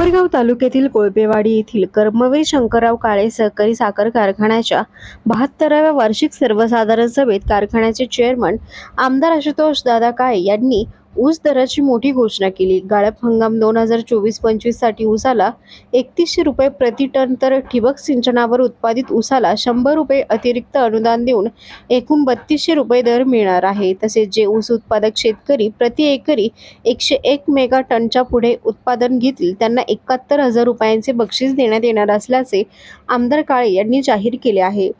कोपरगाव तालुक्यातील कोळपेवाडी येथील कर्मवीर शंकरराव काळे सहकारी साखर कारखान्याच्या बहात्तराव्या वार्षिक सर्वसाधारण सभेत कारखान्याचे चेअरमन आमदार आशुतोष दादा काळे यांनी ऊस दराची मोठी घोषणा केली. गाळप हंगाम दोन हजार चोवीस पंचवीससाठी ऊसाला एकतीसशे रुपये प्रति टन तर ठिबक सिंचनावर उत्पादित ऊसाला शंभर रुपये अतिरिक्त अनुदान देऊन एकूण बत्तीसशे रुपये दर मिळणार आहे. तसेच जे ऊस उत्पादक शेतकरी प्रति एकरी एकशे एक मेगा टनच्या पुढे उत्पादन घेतील त्यांना एकाहत्तर हजार रुपयांचे बक्षीस देण्यात येणार असल्याचे आमदार काळे यांनी जाहीर केले आहे.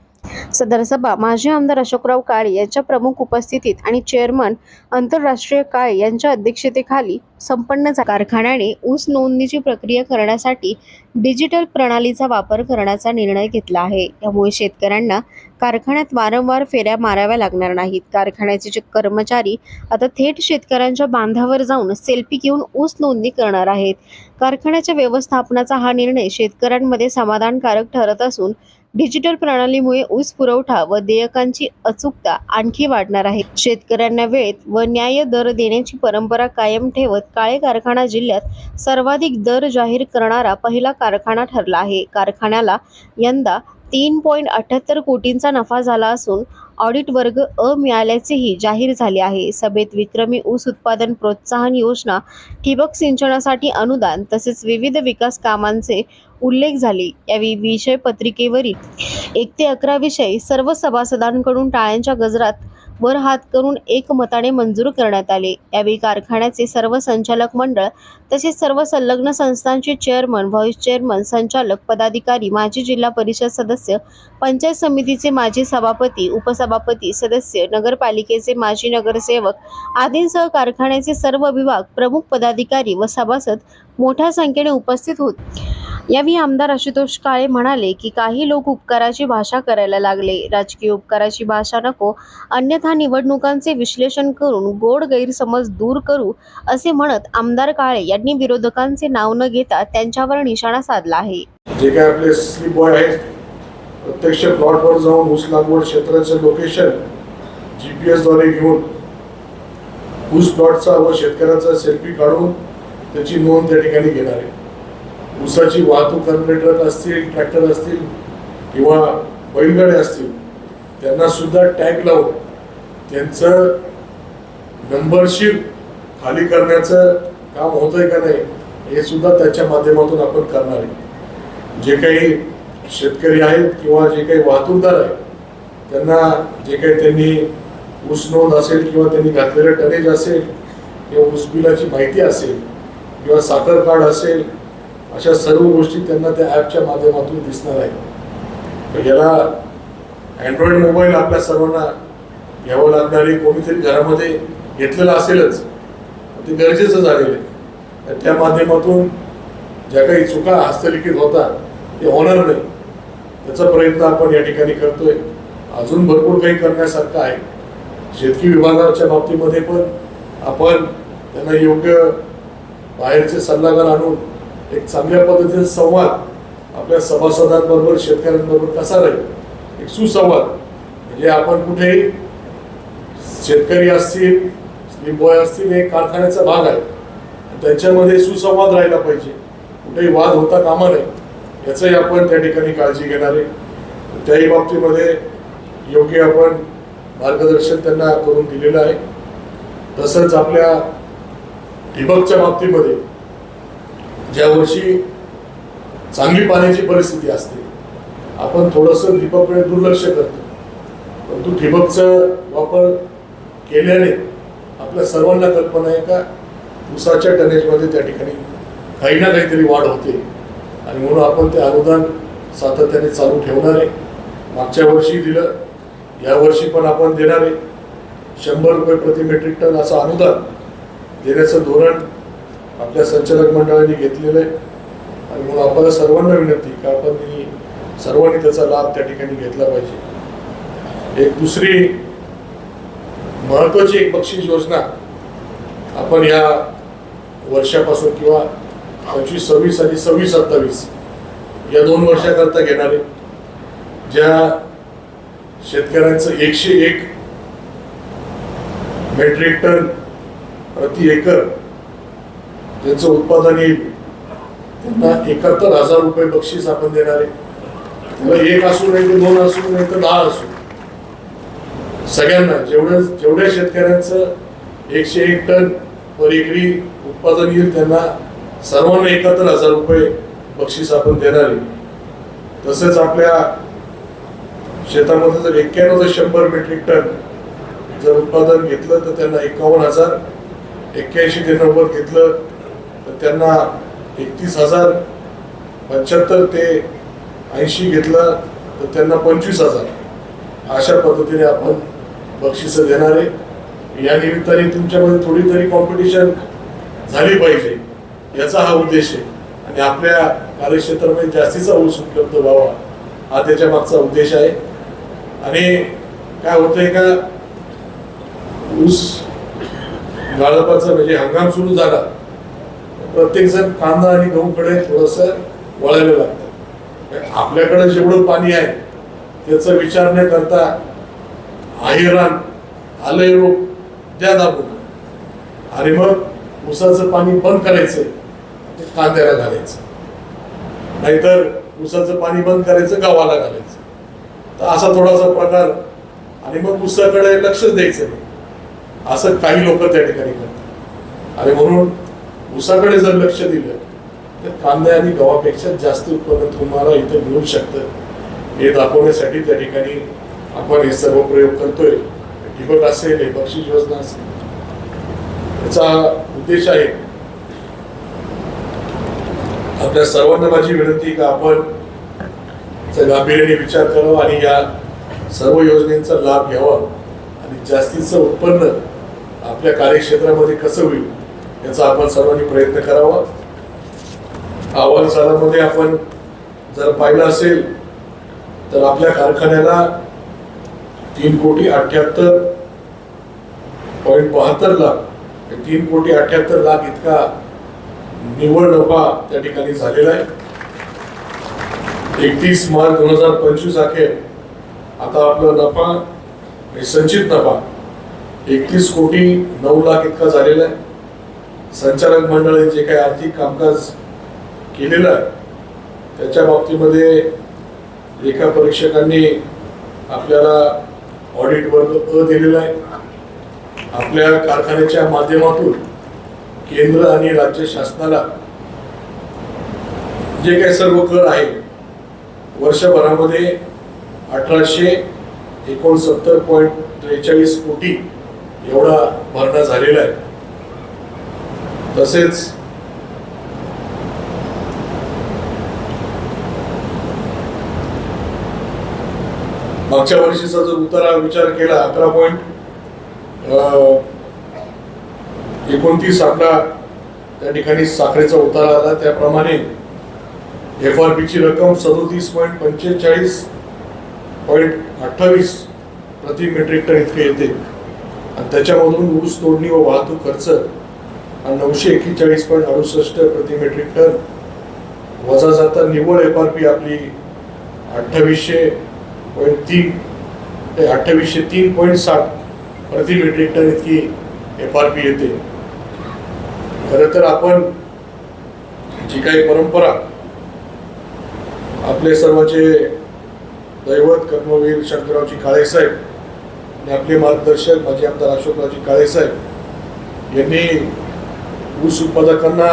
सदरसभा माजी आमदार अशोकराव काळे यांच्या प्रमुख उपस्थितीत आणि चेअरमन आंतरराष्ट्रीय काळे यांच्या अध्यक्षतेखाली संपन्न कारखान्याने ऊस नोंदणीची प्रक्रिया करण्यासाठी डिजिटल प्रणालीचा वापर करण्याचा निर्णय घेतला आहे. यामुळे शेतकऱ्यांना कारखान्यात वारंवार फेऱ्या माराव्या लागणार नाहीत. कारखान्याचे जे कर्मचारी आता थेट शेतकऱ्यांच्या बांधावर जाऊन सेल्फी घेऊन ऊस नोंदणी करणार आहेत. कारखान्याच्या व्यवस्थापनाचा हा निर्णय शेतकऱ्यांमध्ये समाधानकारक ठरत असून डिजिटल प्रणालीमुळे ऊस पुरवठा व देयकांची अचूकता आणखी वाढणार आहे. शेतकऱ्यांना वेळेत व न्याय दर देण्याची परंपरा कायम ठेवत काळे कारखाना जिल्ह्यात सर्वाधिक दर जाहीर करणारा पहिला कारखाना ठरला आहे. कारखान्याला यंदा तीन पॉईंट अठ्याहत्तर कोटींचा नफा झाला असून ऑडिट वर्ग अ मिळाल्याचेही जाहीर झाले आहे. सभेत विक्रमी ऊस उत्पादन प्रोत्साहन योजना ठिबक सिंचनासाठी अनुदान तसेच विविध विकास कामांचे उल्लेख झाले. यावेळी विषय पत्रिकेवरील एक ते अकरा विषय सर्व सभासदांकडून टाळ्यांच्या गजरात वर हात करून एकमताने मंजूर करण्यात आले. यावेळी कारखान्याचे सर्व संचालक मंडळ तसेच सर्व संलग्न संस्थांचे चेअरमन व्हाईस चेअरमन संचालक पदाधिकारी माजी जिल्हा परिषद सदस्य पंचायत समितीचे माजी सभापती उपसभापती सदस्य नगरपालिकेचे माजी नगरसेवक आदींसह कारखान्याचे सर्व विभाग प्रमुख पदाधिकारी व सभासद मोठ्या संख्येने उपस्थित होते. यावेळी आमदार आशुतोष काळे म्हणाले की काही लोक उपकाराची भाषा करायला लागले. राजकीय उपकाराची भाषा नको. अन्यथा निवडणुकांचे विश्लेषण करून गोड गैरसमज दूर करू असे म्हणत आमदार काळे यांनी विरोधकांचे नाव न घेता त्यांच्यावर निशाणा साधला आहे. जे काय आपले स्लीप बॉय आहेत प्रत्यक्ष प्लॉटवर जाऊन ऊस लागवड क्षेत्राचे लोकेशन जी पी एसद्वारे घेऊन ऊस प्लॉटचा व शेतकऱ्याचा सेल्फी काढून त्याची नोंद त्या ठिकाणी घेणार आहे. ऊसाची वाहतूक करणारे ट्रक असतील ट्रॅक्टर असतील किंवा बैलगाड्या असतील त्यांना सुद्धा टॅग लावून त्यांचं नंबरशिप खाली करण्याचं काम होतंय का नाही हे सुद्धा त्याच्या माध्यमातून आपण करणार आहे. जे काही शेतकरी आहेत किंवा जे काही वाहतूकदार आहेत त्यांना जे काही त्यांनी ऊस नोंद असेल किंवा त्यांनी घातलेलं टनेज असेल किंवा ऊस बिलाची माहिती असेल किंवा साखर कार्ड असेल अशा सर्व गोष्टी त्यांना त्या ॲपच्या माध्यमातून दिसणार आहेत. याला अँड्रॉइड मोबाईल आपल्या सर्वांना घ्यावं लागणारे कोणीतरी घरामध्ये घेतलेलं असेलच. ते गरजेचं झालेलं आहे. तर त्या माध्यमातून ज्या काही चुका हस्तलिखित होतात ते होणार नाही. त्याचा प्रयत्न आपण या ठिकाणी करतोय. अजून भरपूर काही करण्यासारखं आहे. शेतकी विभागाच्या बाबतीमध्ये पण आपण त्यांना योग्य बाहेरचे सल्लागार आणून एक चांगल्या पद्धतीचा संवाद आपल्या सभासदांबरोबर शेतकऱ्यांबरोबर कसा राहील? एक सुसंवाद. म्हणजे आपण कुठेही शेतकरी असतील स्लीप बॉय असतील हे कारखान्याचा भाग आहे. त्यांच्यामध्ये सुसंवाद राहिला पाहिजे. कुठेही वाद होता कामा नये. याचंही आपण त्या ठिकाणी काळजी घेणार आहे. त्याही बाबतीमध्ये योग्य आपण मार्गदर्शन त्यांना करून दिलेलं आहे. तसंच आपल्या ठिबकच्या बाबतीमध्ये ज्या वर्षी चांगली पाण्याची परिस्थिती असते आपण थोडंसं ठिबककडे दुर्लक्ष करतो. परंतु ठिबकचा वापर केल्याने आपल्या सर्वांना कल्पना आहे का उसाच्या टनेजमध्ये त्या ठिकाणी काही ना काहीतरी वाढ होते. आणि म्हणून आपण ते अनुदान सातत्याने चालू ठेवणार आहे. मागच्या वर्षी दिलं या वर्षी पण आपण देणार आहे. शंभर रुपये प्रति मेट्रिक टन असं अनुदान देण्याचं धोरण आपल्या संचालक मंडळाने घेतलेलं आहे. आणि म्हणून आपल्याला सर्वांना विनंती का आपण सर्वांनी त्याचा लाभ त्या ठिकाणी घेतला पाहिजे. एक दुसरी महत्वाची एक बक्षीस योजना आपण या वर्षापासून किंवा पंचवीस सव्वीस आणि सव्वीस सत्तावीस या दोन वर्षाकरता घेणार आहे ज्या शेतकऱ्यांचं एकशे एक मेट्रिक टन प्रति एकर ज्यांचं उत्पादन येईल. त्यांना एकाहत्तर हजार रुपये बक्षीस आपण देणार. आहे त्याला एक असू नाही तर दोन असू नाही तर दहा असू सगळ्यांना जेवढ्या जेवढ्या शेतकऱ्यांचं एकशे एक टन पर एकरी उत्पादन येईल त्यांना सर्वांना एकाहत्तर हजार रुपये बक्षीस आपण देणार. आहे तसेच आपल्या शेतामध्ये जर एक्क्याण्णव ते शंभर मेट्रिक टन जर उत्पादन घेतलं तर त्यांना एकावन्न हजार एक्क्याऐंशी ते नव्वद घेतलं तर त्यांना एकतीस हजार पंच्याहत्तर ते ऐंशी घेतलं तर त्यांना पंचवीस हजार. अशा पद्धतीने आपण बक्षिसं देणार आहे. या निमित्ताने तुमच्यामध्ये थोडी तरी कॉम्पिटिशन झाली पाहिजे. याचा हा उद्देश आहे. आणि आपल्या कार्यक्षेत्रामध्ये जास्तीचा ऊस उपलब्ध व्हावा हा त्याच्या मागचा उद्देश आहे. आणि काय होतंय का ऊस गाळपाचा म्हणजे हंगाम सुरू झाला. प्रत्येकजण कांदा आणि गहूकडे थोडस वळायला लागतं. आपल्याकडे जेवढं पाणी आहे त्याचा विचार न करता आहेरान आलंय रोग द्या दाबून. आणि मग ऊसाचं पाणी बंद करायचं कांद्याला घालायचं. नाहीतर ऊसाचं पाणी बंद करायचं गावाला घालायचं. तर असा थोडासा प्रकार आणि मग ऊसाकडे लक्षच द्यायचं नाही. असं काही लोक त्या ठिकाणी करतात. आणि म्हणून ऊसाकडे जर लक्ष दिलं तर कांदा आणि गव्हापेक्षा जास्त उत्पन्न तुम्हाला इथं मिळू शकतं. हे दाखवण्यासाठी त्या ठिकाणी आपण हे सर्व प्रयोग करतोय. ठिबक असेल हे बक्षीस योजना असेल. याचा उद्देश आहे आपल्या सर्वांना माझी विनंती का आपण गांभीर्याने विचार करावा आणि या सर्व योजनेचा लाभ घ्यावा. आणि जास्तीचं उत्पन्न आपल्या कार्यक्षेत्रामध्ये कसं होईल याचा आपण सर्वांनी प्रयत्न करावा. अहवाल सालामध्ये आपण जर पाहिलं असेल तर आपल्या कारखान्याला तीन कोटी अठ्याहत्तर पॉईंट बहात्तर लाख तीन कोटी अठ्याहत्तर लाख इतका निव्वळ नफा त्या ठिकाणी झालेला आहे. एकतीस मार्च दोन हजार पंचवीस अखेर आता आपला नफा संचित नफा एकतीस कोटी नऊ लाख इतका झालेला आहे. संचालक मंडळ जे काही आर्थिक कामकाज केलेलं आहे त्याच्या बाबतीमध्ये लेखा परीक्षकांनी आपल्याला ऑडिट वर्ग अ दिलेला आहे. आपल्या कारखान्याच्या माध्यमातून केंद्र आणि राज्य शासनाला जे काही सर्व कर आहे वर्षभरामध्ये अठराशे एकोणसत्तर पॉईंट त्रेचाळीस कोटी एवढा भरणा झालेला आहे. तसेच मागच्या वर्षीचा जर उतारा विचार केला अकरा पॉईंट एकोणतीस आकडा त्या ठिकाणी साखरेचा उतारा आला. त्याप्रमाणे एफ आर पीची रक्कम सदोतीस पॉईंट पंचेचाळीस पॉईंट अठ्ठावीस प्रति मेट्रिक टन इतके येते. आणि त्याच्यामधून ऊस तोडणी व वाहतूक खर्च नऊशे एक्केचाळीस पॉईंट अडुसष्ट प्रति मेट्रिक टन वजा जाता निव्वळ एफ आर पी आपली अठ्ठावीसशे पॉईंट तीन ते अठ्ठावीसशे तीन पॉईंट साठ प्रति मेट्रिक टन इतकी एफ आर पी येते. खरं तर आपण जी काही परंपरा आपले सर्वांचे दैवत कर्मवीर शंकररावजी काळेसाहेब आणि आपले मार्गदर्शक माजी आमदार अशोकरावजी काळेसाहेब यांनी ऊस उत्पादकांना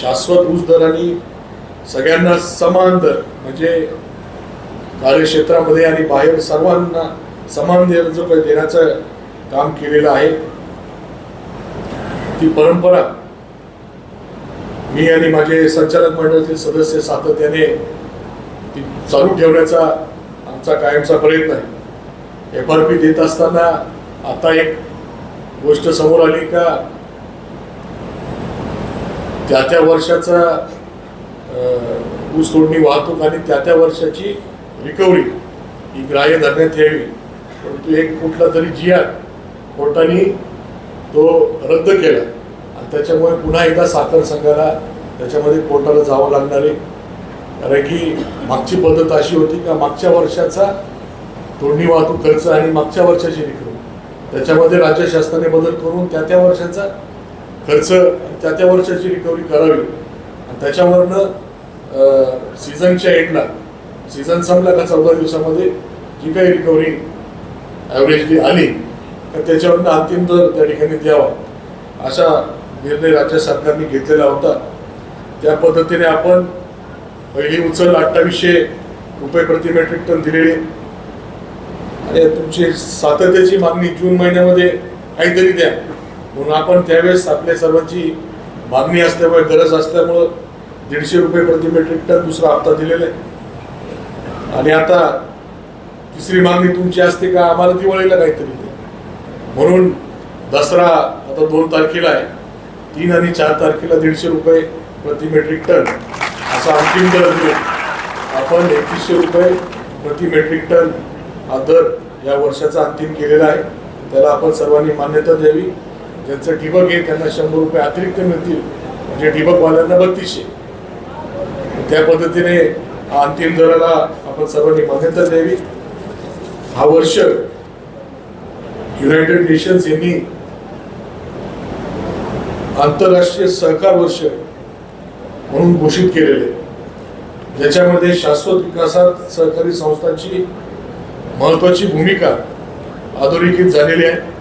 शाश्वत ऊस दर आणि सगळ्यांना समान दर म्हणजे कार्यक्षेत्रामध्ये आणि बाहेर सर्वांना समान दर जो काही देण्याचं काम केलेलं आहे. ती परंपरा मी आणि माझे संचालक मंडळातील सदस्य सातत्याने ती चालू ठेवण्याचा आमचा कायमचा प्रयत्न आहे. एफ आर पी देत असताना आता एक गोष्ट समोर आली का त्या त्या वर्षाचा ऊस तोडणी वाहतूक आणि त्या त्या वर्षाची रिकव्हरी ही ग्राह्य धरण्यात यावी. परंतु एक कुठला तरी जिया कोर्टाने तो रद्द केला. आणि त्याच्यामुळे पुन्हा एकदा साखर संघाला त्याच्यामध्ये कोर्टाला जावं लागणार आहे. कारण की मागची पद्धत अशी होती का मागच्या वर्षाचा तोडणी वाहतूक खर्च आणि मागच्या वर्षाची रिकव्हरी त्याच्यामध्ये राज्य शासनाने बदल करून त्या त्या वर्षाचा खर्च त्या त्या वर्षाची रिकव्हरी करावी. आणि त्याच्यावरनं सीझनच्या एंडला सीझन संपला का चौदा दिवसामध्ये जी काही रिकव्हरी ॲव्हरेजली आली तर त्याच्यावरनं अंतिम दर त्या ठिकाणी द्यावा. असा निर्णय राज्य सरकारने घेतलेला होता. त्या पद्धतीने आपण पहिली उचल अठ्ठावीसशे रुपये प्रति मेट्रिक टन दिलेली. आणि तुमची सातत्याची मागणी जून महिन्यामध्ये काहीतरी द्या. म्हणून आपण त्यावेळेस आपल्या सर्वांची मागणी असल्यामुळे गरज असल्यामुळं दीडशे रुपये प्रति मेट्रिक टन दुसरा हप्ता दिलेला आहे. आणि आता तिसरी मागणी तुमची असते का? आम्हाला दिवाळीला काहीतरी म्हणून दसरा आता दोन तारखेला आहे. तीन आणि चार तारखेला दीडशे रुपये प्रति मेट्रिक टन असा अंतिम दर दिला आपण एकवीसशे रुपये प्रति मेट्रिक टन हा दर या वर्षाचा अंतिम केलेला आहे. त्याला आपण सर्वांनी मान्यता द्यावी. ज्यांचं ठिबक आहे त्यांना शंभर रुपये अतिरिक्त मिळतील. म्हणजे ठिबकवाल्यांना बत्तीसशे. त्या पद्धतीने हा अंतिम दराला आपण सर्वांनी मान्यता द्यावी. हा वर्ष युनायटेड नेशन्स यांनी आंतरराष्ट्रीय सहकार वर्ष म्हणून घोषित केलेले. ज्याच्यामध्ये शाश्वत विकासात सहकारी संस्थांची महत्वाची भूमिका अधोरेखित झालेली आहे.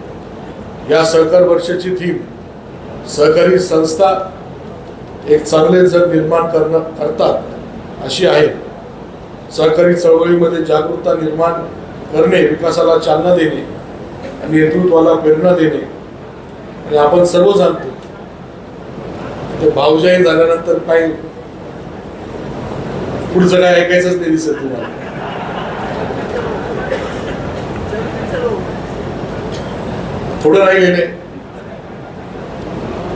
या सहकार वर्षाची थीम सहकारी संस्था एक चांगले जग निर्माण करणं करतात अशी आहे. सहकारी चळवळीमध्ये जागरूकता निर्माण करणे विकासाला चालना देणे आणि नेतृत्वाला प्रेरणा देणे. आणि आपण सर्व जाणतो ते भावजाई झाल्यानंतर काही पुढचं काय ऐकायचंच नाही दिसत तुम्हाला. थोडं राहिलेलं आहे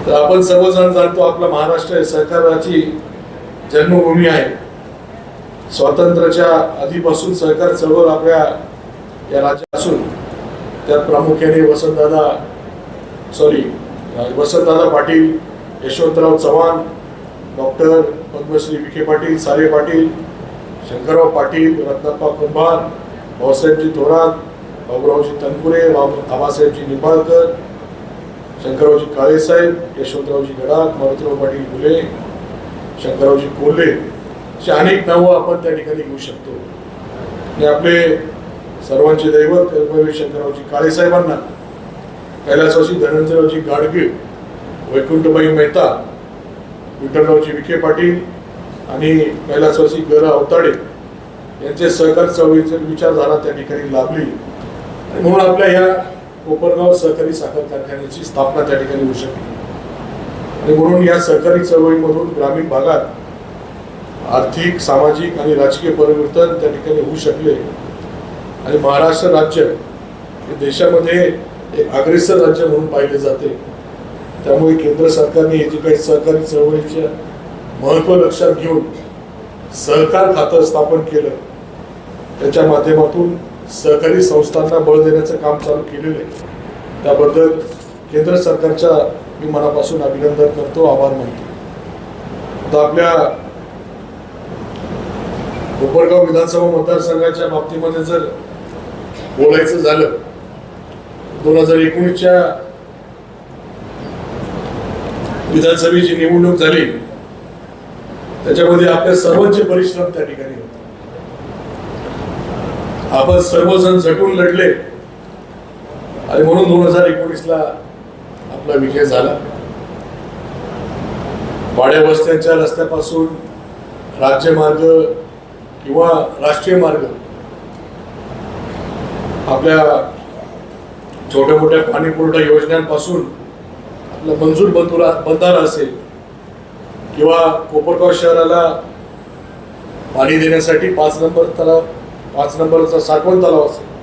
तर आपण सर्वजण जाणतो आपला महाराष्ट्र सहकाराची जन्मभूमी आहे. स्वातंत्र्याच्या आधीपासून सहकार चळवळ आपल्या या राज्यात असून त्यात प्रामुख्याने वसंतदादा सॉरी वसंतदादा पाटील यशवंतराव चव्हाण डॉक्टर पद्मश्री विखे पाटील सारे पाटील शंकरराव पाटील रत्नाप्पा कुंभार भाऊसाहेबजी थोरात बाबूरावजी तनपुरे आबासाहेबजी निंबाळकर शंकररावजी काळेसाहेब यशवंतरावजी गडाख मारुतीराव पाटील फुले शंकररावजी कोल्हे अशी अनेक नावं आपण त्या ठिकाणी घेऊ शकतो. आणि आपले सर्वांचे दैवत कर्मवीर शंकररावजी काळेसाहेबांना कैलासवासी धनंजयरावजी गाडगीळ वैकुंठबाई मेहता विठ्ठलरावजी विखे पाटील आणि कैलासवासी ग अवताडे यांचे सहकार चळवळीचे विचारधारा त्या ठिकाणी लाभली. म्हणून आपल्या ह्या कोपरगाव सहकारी साखर कारखान्याची स्थापना त्या ठिकाणी होऊ शकली आणि म्हणून या सहकारी चळवळीमधून ग्रामीण भागात आर्थिक सामाजिक आणि राजकीय परिवर्तन त्या ठिकाणी होऊ शकले. आणि महाराष्ट्र राज्य हे देशामध्ये एक अग्रेसर राज्य म्हणून पाहिले जाते. त्यामुळे केंद्र सरकारने हे जे काही सहकारी चळवळीचे महत्त्व लक्षात घेऊन सहकार खातं स्थापन केलं. त्याच्या माध्यमातून सहकारी संस्थांना बळ देण्याचं काम चालू केलेलं आहे. त्याबद्दल केंद्र सरकारच्या मी मनापासून अभिनंदन करतो आभार मानतो. आता आपल्या कोपरगाव विधानसभा मतदारसंघाच्या बाबतीमध्ये जर बोलायचं झालं दोन हजार एकोणीसच्या विधानसभेची निवडणूक झाली त्याच्यामध्ये आपल्या सर्वांचे परिश्रम त्या ठिकाणी होते. आपण सर्वजण झटून लढले. आणि म्हणून दोन हजार एकोणीस ला आपला विजय झाला. वाड्या वस्त्यांच्या रस्त्यापासून राज्यमार्ग किंवा राष्ट्रीय मार्ग आपल्या छोट्या मोठ्या पाणी पुरवठा योजनांपासून आपला मंजूर बंधुरा बंधारा असेल किंवा कोपरगाव शहराला पाणी देण्यासाठी पाच नंबर तलाव पाच नंबरचा साठवण तलाव असेल.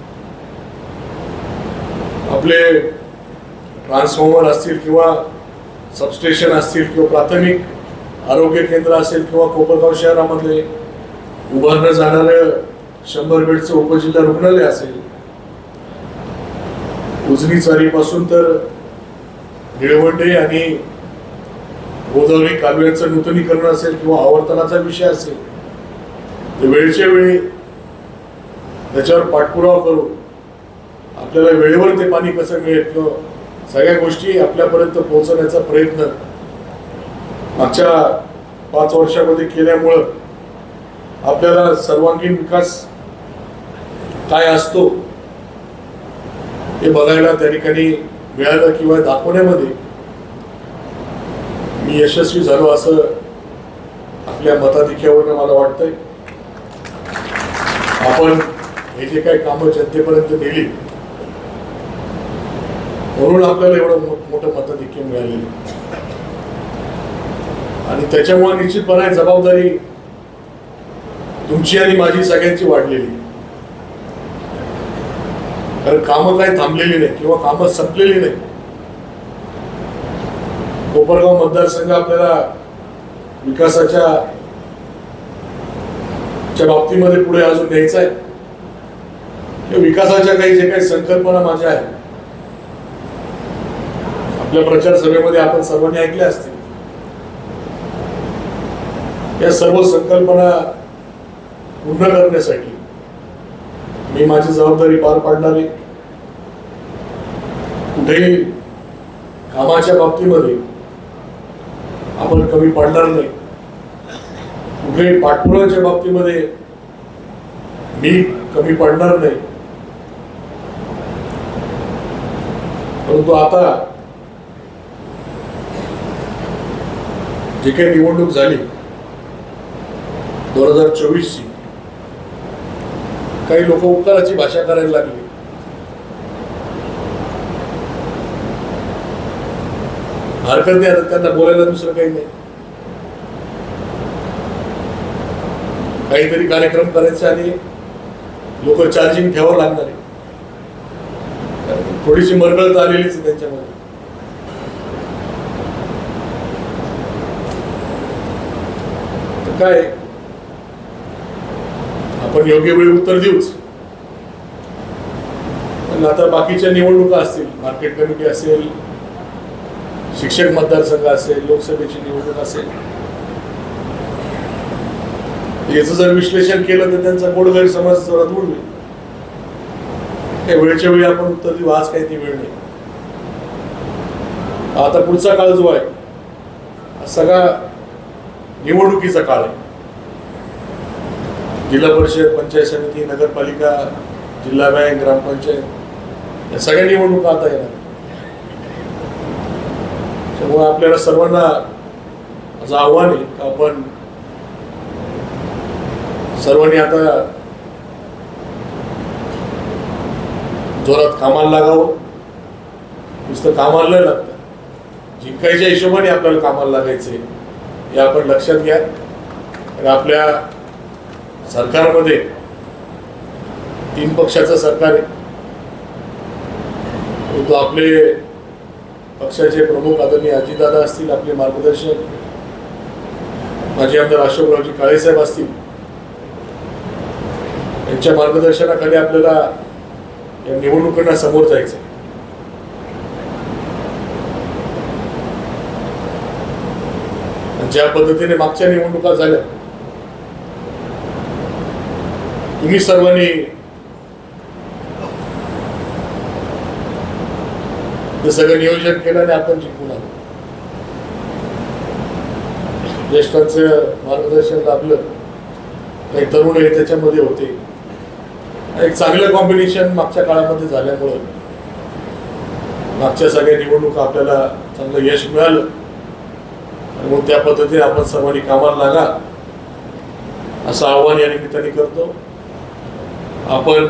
आपले ट्रान्सफॉर्मर असतील किंवा सबस्टेशन असतील किंवा प्राथमिक आरोग्य केंद्र असेल किंवा कोपरगाव शहरामध्ये उभारलं जाणारं शंभर बेडचं उपजिल्हा रुग्णालय असेल उजनी चारीपासून तर निळवंडे आणि गोदावरी कालव्यांचं नूतनीकरण असेल किंवा आवर्तनाचा विषय असेल तर वेळच्या वेळी त्याच्यावर पाठपुरावा करू. आपल्याला वेळेवर ते पाणी कसं मिळेल किंवा सगळ्या गोष्टी आपल्यापर्यंत पोहोचवण्याचा प्रयत्न मागच्या पाच वर्षामध्ये केल्यामुळं आपल्याला सर्वांगीण विकास काय असतो हे बघायला त्या ठिकाणी मिळालं किंवा दाखवण्यामध्ये मी यशस्वी झालो असं आपल्या मताधिक्यावरनं मला वाटतंय. आपण हे जे काही कामं जनतेपर्यंत नेली म्हणून आपल्याला एवढं मोठं मताधिक्य मिळालेलं. आणि त्याच्यामुळे निश्चितपणे जबाबदारी तुमची आणि माझी सगळ्यांची वाढलेली. कारण कामं काही थांबलेली नाही किंवा कामं संपलेली नाही. कोपरगाव मतदारसंघ आपल्याला विकासाच्या च्या बाबतीमध्ये पुढे अजून न्यायचा आहे. विकासाच्या काही जे काही संकल्पना माझ्या आहेत आपल्या प्रचार सभेमध्ये आपण सर्वांनी ऐकल्या असतील. या सर्व संकल्पना पूर्ण करण्यासाठी मी माझी जबाबदारी पार पाडणार आहे. कुठेही कामाच्या बाबतीमध्ये आपण कमी पडणार नाही. कुठेही पाठपुराच्या बाबतीमध्ये मी कमी पडणार नाही. परंतु आता जे काही निवडणूक झाली दोन हजार चोवीसची काही लोक उपकाराची भाषा करायला लागली. हरकत नाही आता त्यांना बोलायला दुसरं काही नाही. काहीतरी कार्यक्रम करायचे आणि लोक चार्जिंग ठेवावं लागणार आहे. थोडीशी मरगळत आलेलीच त्यांच्यामध्ये. तर काय? आपण योग्य वेळी उत्तर देऊच. पण आता बाकीच्या निवडणुका असतील मार्केट कमिटी असेल शिक्षक मतदारसंघ असेल लोकसभेची निवडणूक असेल. याचं जर विश्लेषण केलं तर त्यांचा गोड गैरसमज जरा दूर होईल त्या वेळच्या वेळी आपण उतरली देऊ काही ती वेळ नाही. आता पुढचा काळ जो आहे सगळा निवडणुकीचा काळ आहे. जिल्हा परिषद पंचायत समिती नगरपालिका जिल्हा बँक ग्रामपंचायत या सगळ्या निवडणुका आता येणार त्यामुळे आपल्याला सर्वांना माझं आव्हान आहे का आपण सर्वांनी आता जोरात कामाला लागावं. नुसतं कामाला लागतं. जिंकायच्या हिशोबाने आपल्याला कामाला लागायचंय. हे आपण लक्षात घ्या. आणि आपल्या सरकारमध्ये तीन पक्षाचं सरकार आहे. परंतु आपले पक्षाचे प्रमुख आदरणीय अजितदादा असतील आपले मार्गदर्शक. माजी आमदार अशोकरावजी काळेसाहेब असतील. यांच्या मार्गदर्शनाखाली आपल्याला निवडणुकांना समोर जायचं. आणि ज्या पद्धतीने मागच्या निवडणुका झाल्या तुम्ही सर्वांनी ते सगळं नियोजन केलं आणि आपण जिंकून आलो. ज्येष्ठांचं मार्गदर्शन लाभलं. काही तरुण हे त्याच्यामध्ये होते. एक चांगलं कॉम्बिनेशन मागच्या काळामध्ये झाल्यामुळं मागच्या सगळ्या निवडणुका आपल्याला चांगलं यश मिळालं. आणि मग त्या पद्धतीने आपण सर्वांनी कामाला लागा असं आव्हान या निमित्ताने करतो. आपण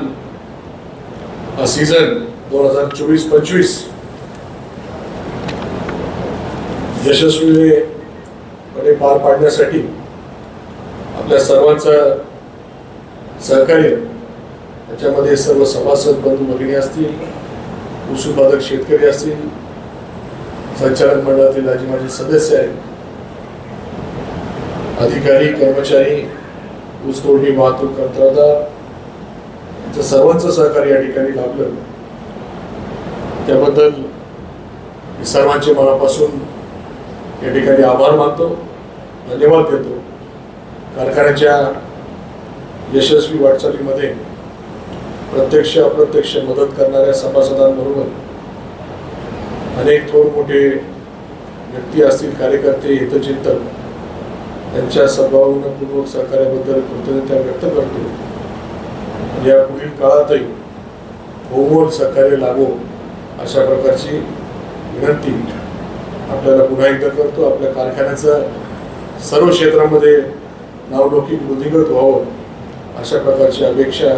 सीझन दोन हजार चोवीस पंचवीस यशस्वीपणे पार पाडण्यासाठी आपल्या सर्वांचं सहकार्य त्याच्यामध्ये सर्व सभासद बंधू भगिनी असतील ऊस उत्पादक शेतकरी असतील संचालक मंडळातील आजी माझे सदस्य आहेत अधिकारी कर्मचारी ऊस तोडणी वाहतूक कंत्राटदार यांचं सर्वांचं सहकार्य या ठिकाणी लाभलं. त्याबद्दल मी सर्वांचे मनापासून या ठिकाणी आभार मानतो धन्यवाद देतो. कारखान्याच्या यशस्वी वाटचालीमध्ये प्रत्यक्ष अप्रत्यक्ष मदत करणाऱ्या सभासदांबरोबर अनेक थोर मोठे व्यक्ती असतील कार्यकर्ते हितचिंतक त्यांच्या सद्भावनापूर्वक सहकार्याबद्दल कृतज्ञता व्यक्त करतो. या पुढील काळातही बहुमोल सहकार्य लागो अशा प्रकारची विनंती आपल्याला पुन्हा एकदा करतो. आपल्या कारखान्याचं सर्व क्षेत्रामध्ये नावलौकिक वृद्धिंगत व्हावं अशा प्रकारची अपेक्षा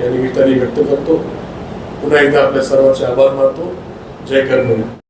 या निमित्ताने व्यक्त करतो. पुन्हा एकदा आपल्या सर्वांचे आभार मानतो. जय कर्मवीर.